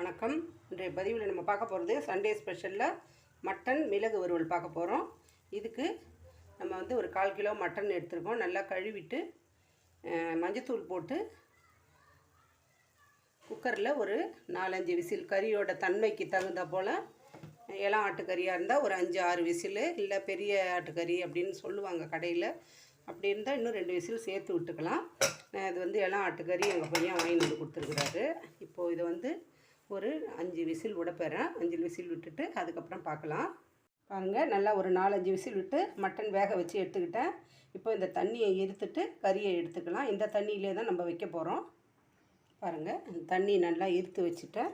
வணக்கம். இன்றைய பதிவில் நம்ம பார்க்க போகிறது சண்டே ஸ்பெஷலில் மட்டன் மிளகு வறுவல் பார்க்க போகிறோம். இதுக்கு நம்ம வந்து ஒரு கால் கிலோ மட்டன் எடுத்துருக்கோம். நல்லா கழுவிட்டு மஞ்சத்தூள் போட்டு குக்கரில் ஒரு நாலஞ்சு விசில் கறியோட தன்மைக்கு தகுந்த போல் இளம் ஆட்டுக்கறியாக இருந்தால் ஒரு அஞ்சு ஆறு விசில் இல்லை பெரிய ஆட்டுக்கறி அப்படின்னு சொல்லுவாங்க கடையில். அப்படி இருந்தால் இன்னும் ரெண்டு விசில் சேர்த்து விட்டுக்கலாம். இது வந்து இளம் ஆட்டுக்கறி எங்கள் பையன் வாங்கிட்டு வந்து கொடுத்துருக்குறாரு. இப்போது இதை வந்து ஒரு அஞ்சு விசில் விட போகிறேன் அஞ்சு விசில் விட்டுட்டு அதுக்கப்புறம் பார்க்கலாம். பாருங்கள் நல்லா ஒரு நாலஞ்சு விசில் விட்டு மட்டன் வேக வச்சு எடுத்துக்கிட்டேன். இப்போ இந்த தண்ணியை இருத்துட்டு கறியை எடுத்துக்கலாம். இந்த தண்ணியிலே தான் நம்ம வைக்க போகிறோம் பாருங்கள் இந்த தண்ணி நல்லா இருத்து வச்சுட்டேன்.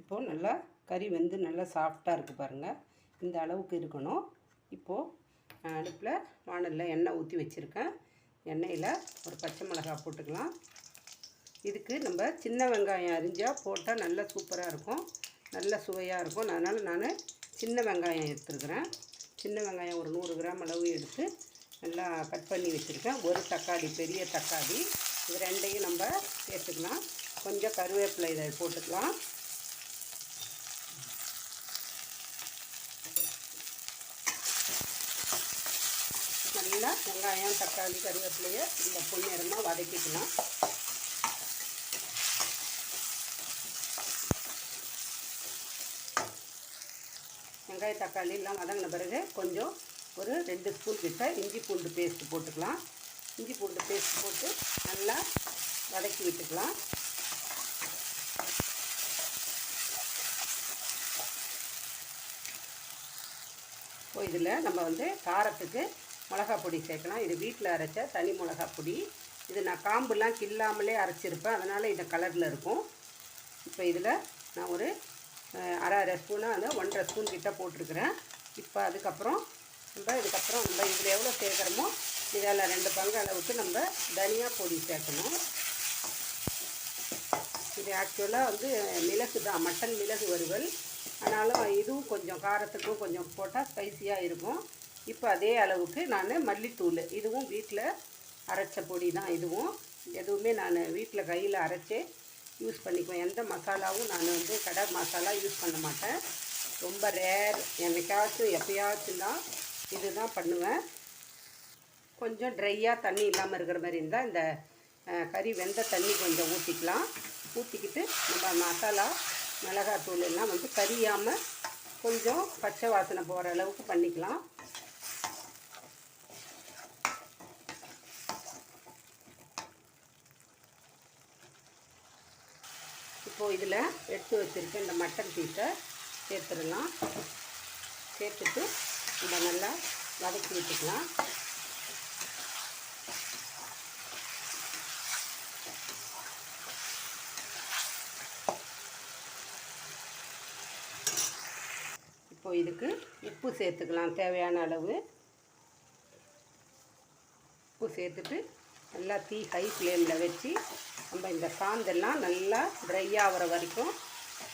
இப்போது நல்லா கறி வந்து நல்லா சாஃப்டாக இருக்குது பாருங்கள் இந்த அளவுக்கு இருக்கணும். இப்போது அடுப்பில் வானலில் எண்ணெய் ஊற்றி வச்சுருக்கேன். எண்ணெயில் ஒரு பச்சை மிளகா போட்டுக்கலாம். இதுக்கு நம்ம சின்ன வெங்காயம் அரிஞ்சால் போட்டால் நல்லா சூப்பராக இருக்கும். நல்ல சுவையாக இருக்கும். அதனால் நான் சின்ன வெங்காயம் எடுத்துருக்குறேன். சின்ன வெங்காயம் ஒரு நூறு கிராம் அளவு எடுத்து நல்லா கட் பண்ணி வச்சுருக்கேன். ஒரு தக்காளி பெரிய தக்காளி. இது ரெண்டையும் நம்ம சேர்த்துக்கலாம். கொஞ்சம் கருவேப்பிலை இதை போட்டுக்கலாம். நல்லா வெங்காயம் தக்காளி கருவேப்பிலையை இந்த பொன்னிறமாக வதக்கிக்கலாம். வெங்காய தக்காளி எல்லாம் வதங்கின பிறகு கொஞ்சம் ஒரு ரெண்டு ஸ்பூன் கிட்ட இஞ்சி பூண்டு பேஸ்ட் போட்டுக்கலாம். இஞ்சி பூண்டு பேஸ்ட் போட்டு நல்லா வதக்கி விட்டுக்கலாம். இப்போ இதில் நம்ம வந்து காரத்துக்கு மிளகா பொடி சேர்க்கலாம். இது வீட்டில் அரைச்ச தனி மிளகா பொடி. இது நான் காம்புலாம் கில்லாமலே அரைச்சிருப்பேன். அதனால் இந்த கலரில் இருக்கும். இப்போ இதில் நான் ஒரு அரை அரை ஸ்பூனாக வந்து ஒன்றரை ஸ்பூன் கிட்ட போட்டிருக்கிறேன். இப்போ அதுக்கப்புறம் நம்ம இதுக்கப்புறம் நம்ம இதில் எவ்வளோ சேர்க்குறோமோ இதில் ரெண்டு பங்கு அளவுக்கு நம்ம தனியா பொடி சேர்க்கணும். இது ஆக்சுவலாக வந்து மிளகு தான் மட்டன் மிளகு வறுவல். ஆனாலும் இதுவும் கொஞ்சம் காரத்துக்கும் கொஞ்சம் போட்டால் ஸ்பைசியாக இருக்கும். இப்போ அதே அளவுக்கு நான் மல்லித்தூள் இதுவும் வீட்டில் அரைச்ச பொடி தான் இதுவும். எதுவுமே நான் வீட்டில் கையில் அரைச்சே யூஸ் பண்ணிக்குவேன். எந்த மசாலாவும் நான் வந்து கடை மசாலா யூஸ் பண்ண மாட்டேன். ரொம்ப ரேர் என்னைக்காச்சும் எப்பயாச்சும் தான் இதுதான் பண்ணுவேன். கொஞ்சம் ட்ரையாக தண்ணி இல்லாமல் இருக்கிற மாதிரி இருந்தால் இந்த கறி வெந்த தண்ணி கொஞ்சம் ஊற்றிக்கலாம் ஊற்றிக்கிட்டு நம்ம மசாலா மிளகாத்தூள் எல்லாம் வந்து கறியாமல் கொஞ்சம் பச்சை வாசனை போகிற அளவுக்கு பண்ணிக்கலாம். இப்போது இதில் எடுத்து வச்சுருக்க இந்த மட்டன் பீஸை சேர்த்துடலாம். சேர்த்துட்டு இதை நல்லா வதக்கி விட்டுக்கலாம். இப்போ இதுக்கு உப்பு சேர்த்துக்கலாம் தேவையான அளவு. உப்பு சேர்த்துட்டு நல்லா தீ ஹை ஃப்ளேமில் வச்சு நம்ம இந்த சாந்தெல்லாம் நல்லா ட்ரை ஆகிற வரைக்கும்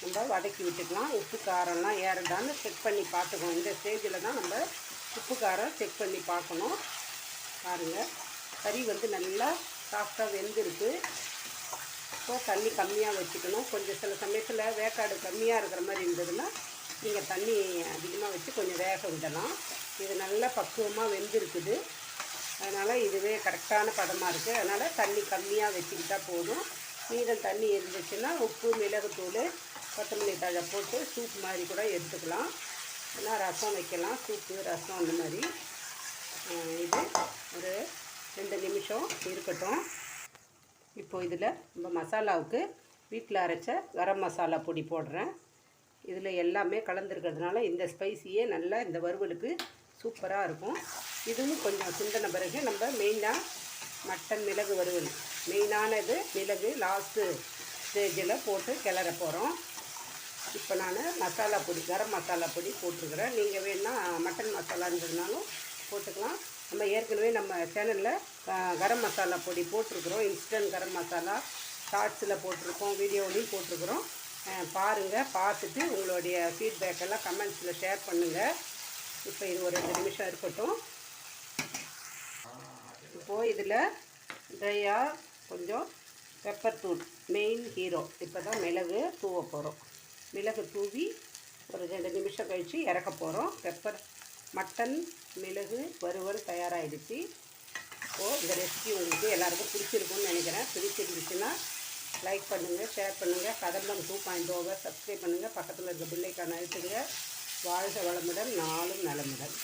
நம்ம வதக்கி விட்டுக்கலாம். உப்பு காரம்லாம் ஏறதான்னு செக் பண்ணி பார்த்துக்கணும். இந்த ஸ்டேஜில் தான் நம்ம உப்பு காரம் செக் பண்ணி பார்க்கணும். பாருங்கள் கறி வந்து நல்லா சாஃப்டாக வெந்திருக்கு. ஸோ தண்ணி கம்மியாக வச்சுக்கணும். கொஞ்சம் சில சமயத்தில் வேக்காடு கம்மியாக இருக்கிற மாதிரி இருந்ததுன்னா நீங்கள் தண்ணி அதிகமாக வச்சு கொஞ்சம் வேக விடலாம். இது நல்லா பக்குவமாக வெந்திருக்குது. அதனால் இதுவே கரெக்டான பதமாக இருக்குது அதனால் தண்ணி கம்மியாக வச்சுக்கிட்டால் போதும். மீதம் தண்ணி இருந்துச்சுன்னா உப்பு மிளகுத்தூள் கொத்தமல்லி தழை போட்டு சூப் மாதிரி கூட எடுத்துக்கலாம். இல்லைனா ரசம் வைக்கலாம். சூப்பு ரசம் அந்த மாதிரி. இது ஒரு ரெண்டு நிமிஷம் இருக்கட்டும். இப்போ இதில் நம்ம மசாலாவுக்கு வீட்டில் அரைச்ச கரம் மசாலா பொடி போடுறேன். இதில் எல்லாமே கலந்துருக்கிறதுனால இந்த ஸ்பைசியே நல்லா இந்த வறுவலுக்கு சூப்பராக இருக்கும். இதுவும் கொஞ்சம் சுண்டன பிறகு நம்ம மெயினாக மட்டன் மிளகு வறுவல். மெயினானது மிளகு லாஸ்ட்டு ஸ்டேஜில் போட்டு கிளற போகிறோம் இப்போ நான் மசாலா பொடி கரம் மசாலா பொடி போட்டிருக்கிறேன். நீங்கள் வேணால் மட்டன் மசாலான்றதுனாலும் போட்டுக்கலாம். நம்ம ஏற்கனவே நம்ம சேனலில் கரம் மசாலா பொடி போட்டிருக்கிறோம். இன்ஸ்டன்ட் கரம் மசாலா ஷார்ட்ஸில் போட்டிருக்கோம் வீடியோலையும் போட்டிருக்கிறோம். பாருங்கள் பார்த்துட்டு உங்களுடைய ஃபீட்பேக்கெல்லாம் கமெண்ட்ஸில் ஷேர் பண்ணுங்கள் இப்போ இது ஒரு ரெண்டு நிமிஷம் இருக்கட்டும். இப்போது இதில் ட்ரையாக கொஞ்சம் பெப்பர் தூள் மெயின் ஹீரோ இப்போ தான் மிளகு தூவ போகிறோம் மிளகு தூவி ஒரு ரெண்டு நிமிஷம் கழித்து இறக்க போகிறோம் பெப்பர் மட்டன் மிளகு வறுவல் தயாராகிடுச்சு இப்போது இந்த ரெசிபி உங்களுக்கு எல்லாருக்கும் பிடிச்சிருக்கும்னு நினைக்கிறேன். பிடிச்சிருந்துச்சுன்னா லைக் பண்ணுங்கள் ஷேர் பண்ணுங்கள் கதம்பம் டூ பாயிண்ட் ஓவர் சப்ஸ்கிரைப் பண்ணுங்கள் பக்கத்தில் இருக்க பிள்ளைக்கான அழுத்துங்க வாழ்க வளமுடன் நாளும் நலமுடன்.